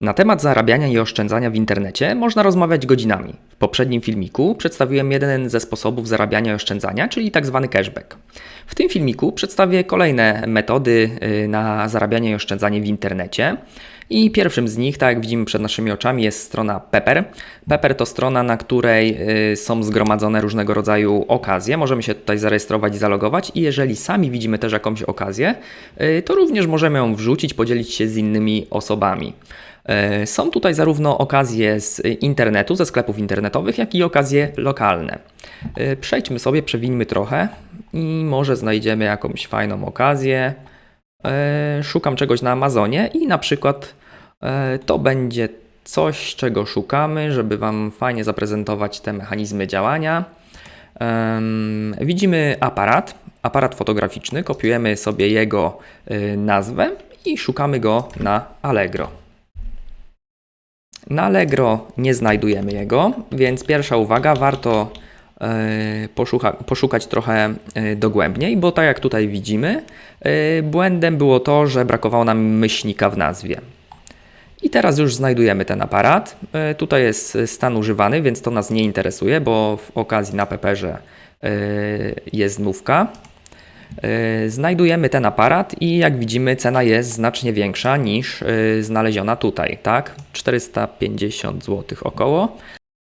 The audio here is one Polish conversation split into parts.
Na temat zarabiania i oszczędzania w internecie można rozmawiać godzinami. W poprzednim filmiku przedstawiłem jeden ze sposobów zarabiania i oszczędzania, czyli tzw. cashback. W tym filmiku przedstawię kolejne metody y, na zarabianie i oszczędzanie w internecie. I pierwszym z nich, tak jak widzimy przed naszymi oczami, jest strona Pepper. Pepper to strona, na której y, są zgromadzone różnego rodzaju okazje. Możemy się tutaj zarejestrować i zalogować i jeżeli sami widzimy też jakąś okazję, y, to również możemy ją wrzucić, podzielić się z innymi osobami. E, Są tutaj zarówno okazje z internetu, ze sklepów internetowych, jak i okazje lokalne. E, Przejdźmy sobie, przewińmy trochę i może znajdziemy jakąś fajną okazję. E, Szukam czegoś na Amazonie i na przykład to będzie coś, czego szukamy, żeby Wam fajnie zaprezentować te mechanizmy działania. Widzimy aparat, aparat fotograficzny, kopiujemy sobie jego nazwę i szukamy go na Allegro. Na Allegro nie znajdujemy jego, więc pierwsza uwaga, warto e, poszuka, poszukać trochę e, dogłębniej, bo tak jak tutaj widzimy, e, błędem było to, że brakowało nam myślnika w nazwie. I teraz już znajdujemy ten aparat. Tutaj jest stan używany, więc to nas nie interesuje, bo w okazji na Peperze e, jest znówka. E, Znajdujemy ten aparat i jak widzimy cena jest znacznie większa niż e, znaleziona tutaj, tak? 450 zł około.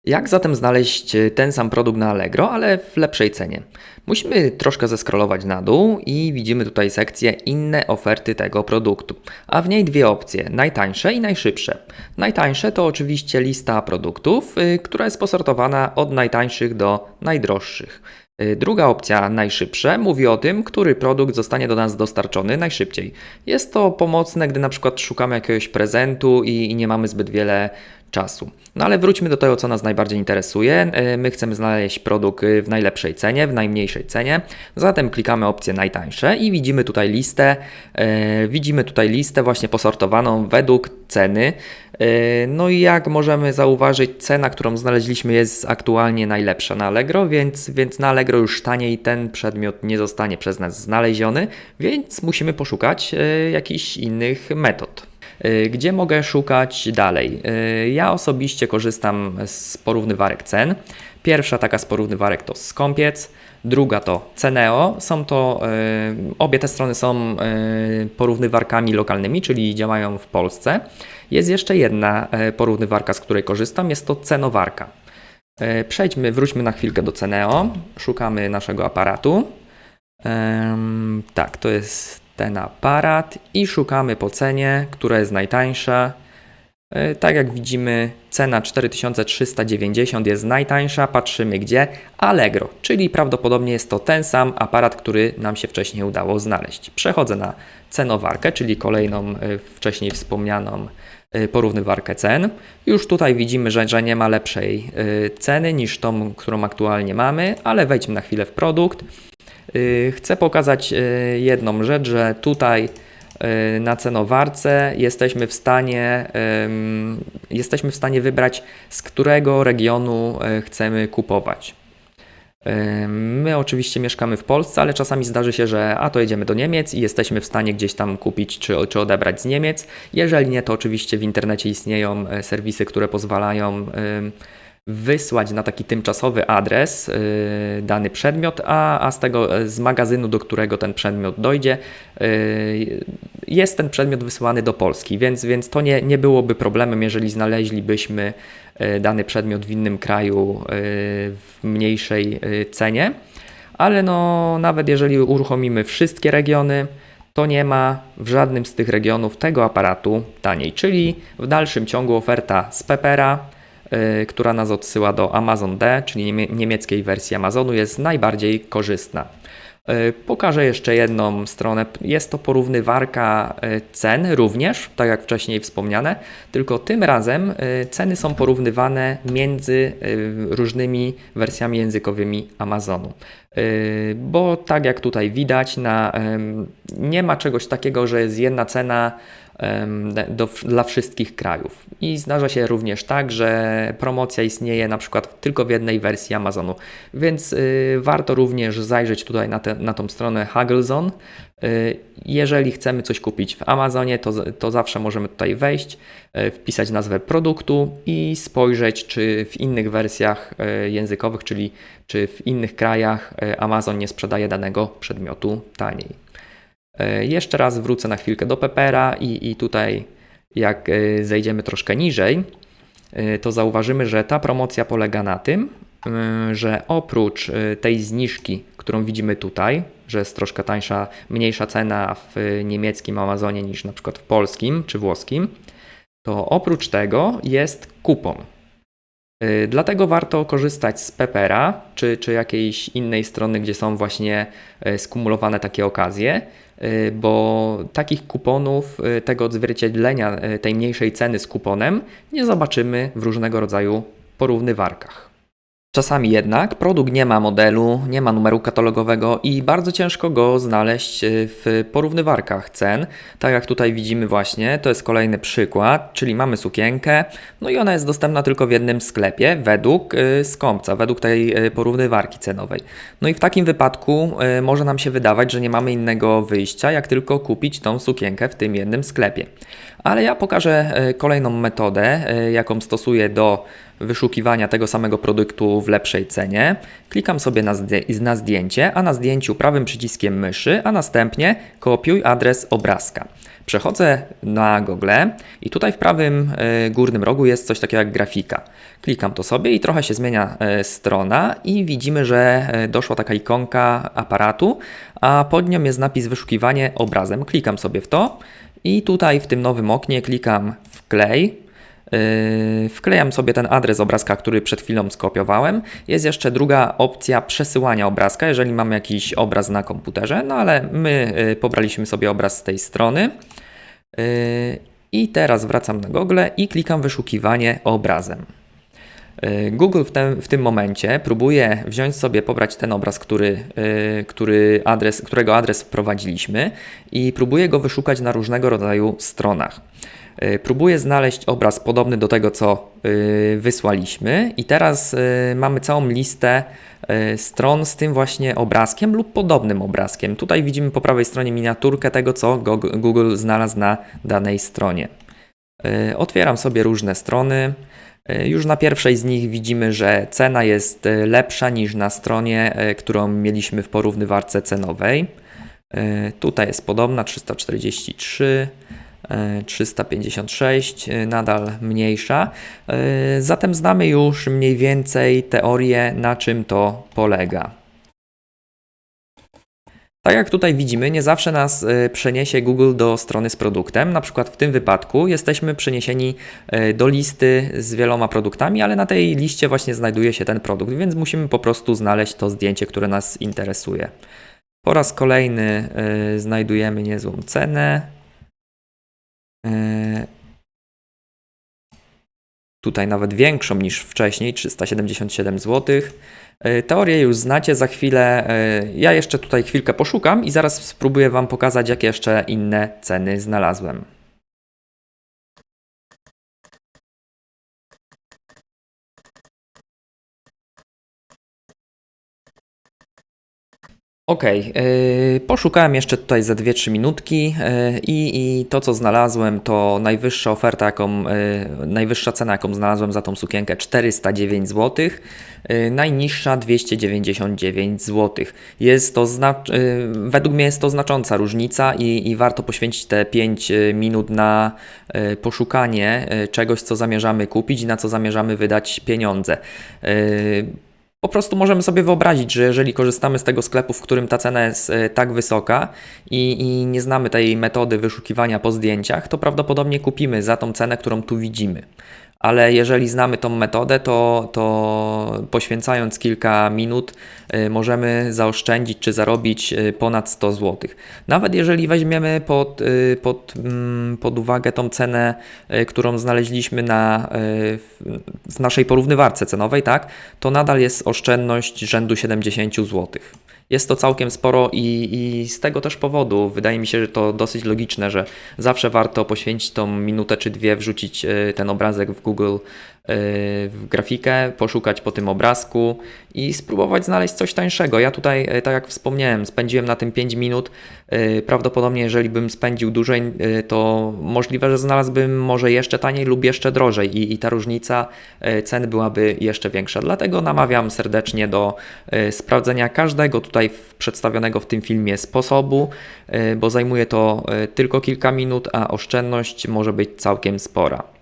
Jak zatem znaleźć e, ten sam produkt na Allegro, ale w lepszej cenie? Musimy troszkę zeskrolować na dół i widzimy tutaj sekcję inne oferty tego produktu, a w niej dwie opcje, najtańsze i najszybsze. Najtańsze to oczywiście lista produktów, y, która jest posortowana od najtańszych do najdroższych. Y, Druga opcja, najszybsze, mówi o tym, który produkt zostanie do nas dostarczony najszybciej. Jest to pomocne, gdy na przykład szukamy jakiegoś prezentu i, i nie mamy zbyt wiele czasu. No ale wróćmy do tego, co nas najbardziej interesuje. Y, My chcemy znaleźć produkt y, w najlepszej cenie, w najmniejszej cenie. Zatem klikamy opcję najtańsze i widzimy tutaj listę. y, Widzimy tutaj listę właśnie posortowaną według ceny. No i jak możemy zauważyć, cena, którą znaleźliśmy jest aktualnie najlepsza na Allegro, więc, więc na Allegro już taniej ten przedmiot nie zostanie przez nas znaleziony, więc musimy poszukać jakichś innych metod. Y, Gdzie mogę szukać dalej? Y, Ja osobiście korzystam z porównywarek cen. Pierwsza taka z porównywarek to Skąpiec, druga to Ceneo. Są to, y, obie te strony są porównywarkami lokalnymi, czyli działają w Polsce. Jest jeszcze jedna porównywarka, z której korzystam, jest to Cenowarka. Przejdźmy, wróćmy na chwilkę do Ceneo. Szukamy naszego aparatu. Tak, to jest ten aparat i szukamy po cenie, która jest najtańsza. E, Tak jak widzimy, cena 4390 jest najtańsza. Patrzymy gdzie? Allegro, czyli prawdopodobnie jest to ten sam aparat, który nam się wcześniej udało znaleźć. Przechodzę na cenowarkę, czyli kolejną e, wcześniej wspomnianą e, porównywarkę cen. Już tutaj widzimy, że, że nie ma lepszej ceny niż tą, którą aktualnie mamy, ale wejdźmy na chwilę w produkt. Y, Chcę pokazać y, jedną rzecz, że tutaj y, na cenowarce jesteśmy w stanie jesteśmy w stanie wybrać z którego regionu chcemy kupować. My oczywiście mieszkamy w Polsce, ale czasami zdarzy się, że a to jedziemy do Niemiec i jesteśmy w stanie gdzieś tam kupić czy, czy odebrać z Niemiec. Jeżeli nie, to oczywiście w internecie istnieją serwisy, które pozwalają wysłać na taki tymczasowy adres y, dany przedmiot, a, a z tego e, z magazynu, do którego ten przedmiot dojdzie, y, jest ten przedmiot wysyłany do Polski, więc, więc to nie, nie byłoby problemem, jeżeli znaleźlibyśmy e, dany przedmiot w innym kraju e, w mniejszej cenie, ale no nawet jeżeli uruchomimy wszystkie regiony, to nie ma w żadnym z tych regionów tego aparatu taniej, czyli w dalszym ciągu oferta z Pepera, która nas odsyła do Amazon D, czyli niemie- niemieckiej wersji Amazonu, jest najbardziej korzystna. Y, Pokażę jeszcze jedną stronę. Jest to porównywarka y, cen również, tak jak wcześniej wspomniane, tylko tym razem ceny są porównywane między różnymi wersjami językowymi Amazonu. Bo tak jak tutaj widać, na, nie ma czegoś takiego, że jest jedna cena do, dla wszystkich krajów. I zdarza się również tak, że promocja istnieje na przykład tylko w jednej wersji Amazonu. Więc y, warto również zajrzeć tutaj na, te, na tą stronę Hagelzone. Y, Jeżeli chcemy coś kupić w Amazonie, to, to zawsze możemy tutaj wejść, y, wpisać nazwę produktu i spojrzeć, czy w innych wersjach y, językowych, czyli czy w innych krajach y, Amazon nie sprzedaje danego przedmiotu taniej. Y, Jeszcze raz wrócę na chwilkę do Pepera i, i tutaj jak y, zejdziemy troszkę niżej, y, to zauważymy, że ta promocja polega na tym, że oprócz tej zniżki, którą widzimy tutaj, że jest troszkę tańsza, mniejsza cena w niemieckim Amazonie niż na przykład w polskim czy włoskim, to oprócz tego jest kupon. Dlatego warto korzystać z Pepera czy, czy jakiejś innej strony, gdzie są właśnie skumulowane takie okazje, bo takich kuponów, y, tego odzwierciedlenia y, tej mniejszej ceny z kuponem nie zobaczymy w różnego rodzaju porównywarkach. Czasami jednak produkt nie ma modelu, nie ma numeru katalogowego i bardzo ciężko go znaleźć y, w porównywarkach cen. Tak jak tutaj widzimy właśnie, to jest kolejny przykład, czyli mamy sukienkę, no i ona jest dostępna tylko w jednym sklepie według y, skąpca, według tej y, porównywarki cenowej. No i w takim wypadku może nam się wydawać, że nie mamy innego wyjścia, jak tylko kupić tą sukienkę w tym jednym sklepie. Ale ja pokażę kolejną metodę, jaką stosuję do wyszukiwania tego samego produktu w lepszej cenie. Klikam sobie na, na zdjęcie, a na zdjęciu prawym przyciskiem myszy, a następnie kopiuj adres obrazka. Przechodzę na Google i tutaj w prawym y, górnym rogu jest coś takiego jak grafika. Klikam to sobie i trochę się zmienia y, strona i widzimy, że y, doszła taka ikonka aparatu, a pod nią jest napis wyszukiwanie obrazem. Klikam sobie w to i tutaj w tym nowym oknie klikam wklej. Yy, Wklejam sobie ten adres obrazka, który przed chwilą skopiowałem. Jest jeszcze druga opcja przesyłania obrazka, jeżeli mamy jakiś obraz na komputerze, no ale my yy, pobraliśmy sobie obraz z tej strony. Yy, I teraz wracam na Google i klikam wyszukiwanie obrazem. Google w, tym- w tym momencie próbuje wziąć sobie, pobrać ten obraz, który, który adres, którego adres wprowadziliśmy i próbuje go wyszukać na różnego rodzaju stronach. Yy, Próbuję znaleźć obraz podobny do tego, co yy, wysłaliśmy, i teraz yy, mamy całą listę stron z tym właśnie obrazkiem lub podobnym obrazkiem. Tutaj widzimy po prawej stronie miniaturkę tego, co Go- Google znalazł na danej stronie. Otwieram sobie różne strony. Już na pierwszej z nich widzimy, że cena jest lepsza niż na stronie, którą mieliśmy w porównywarce cenowej. Tutaj jest podobna 343, yy, 356, yy, nadal mniejsza. Yy, Zatem znamy już mniej więcej teorię, na czym to polega. Tak jak tutaj widzimy, nie zawsze nas przeniesie Google do strony z produktem. Na przykład w tym wypadku jesteśmy przeniesieni do listy z wieloma produktami, ale na tej liście właśnie znajduje się ten produkt, więc musimy po prostu znaleźć to zdjęcie, które nas interesuje. Po raz kolejny znajdujemy niezłą cenę. Y, Tutaj nawet większą niż wcześniej, 377 zł. Y, Teorię już znacie, za chwilę. y, Ja jeszcze tutaj chwilkę poszukam i zaraz spróbuję Wam pokazać, jakie jeszcze inne ceny znalazłem. Yy, poszukałem jeszcze tutaj ze 2-3 minutki yy, i, to co znalazłem to najwyższa oferta, jaką, yy, najwyższa cena jaką znalazłem za tą sukienkę 409 zł, yy, najniższa 299 zł. Jest to znacz, yy, według mnie jest to znacząca różnica i, i warto poświęcić te 5 minut na poszukanie czegoś co zamierzamy kupić i na co zamierzamy wydać pieniądze. Po prostu możemy sobie wyobrazić, że jeżeli korzystamy z tego sklepu, w którym ta cena jest e, tak wysoka i, i nie znamy tej metody wyszukiwania po zdjęciach, to prawdopodobnie kupimy za tą cenę, którą tu widzimy. Ale jeżeli znamy tą metodę, to, to poświęcając kilka minut y, możemy zaoszczędzić czy zarobić y, ponad 100 zł. Nawet jeżeli weźmiemy pod, y, pod, mm, pod uwagę tą cenę, którą znaleźliśmy na, w naszej porównywarce cenowej, tak, to nadal jest oszczędność rzędu 70 zł. Jest to całkiem sporo i, i z tego też powodu wydaje mi się, że to dosyć logiczne, że zawsze warto poświęcić tą minutę czy dwie, wrzucić y, ten obrazek w Google w grafikę, poszukać po tym obrazku i spróbować znaleźć coś tańszego. Ja tutaj, e, tak jak wspomniałem, spędziłem na tym 5 minut. E, Prawdopodobnie, jeżeli bym spędził dłużej, to możliwe, że znalazłbym może jeszcze taniej lub jeszcze drożej i, i ta różnica cen byłaby jeszcze większa. Dlatego namawiam serdecznie do sprawdzenia każdego tutaj przedstawionego w tym filmie sposobu, bo zajmuje to tylko kilka minut, a oszczędność może być całkiem spora.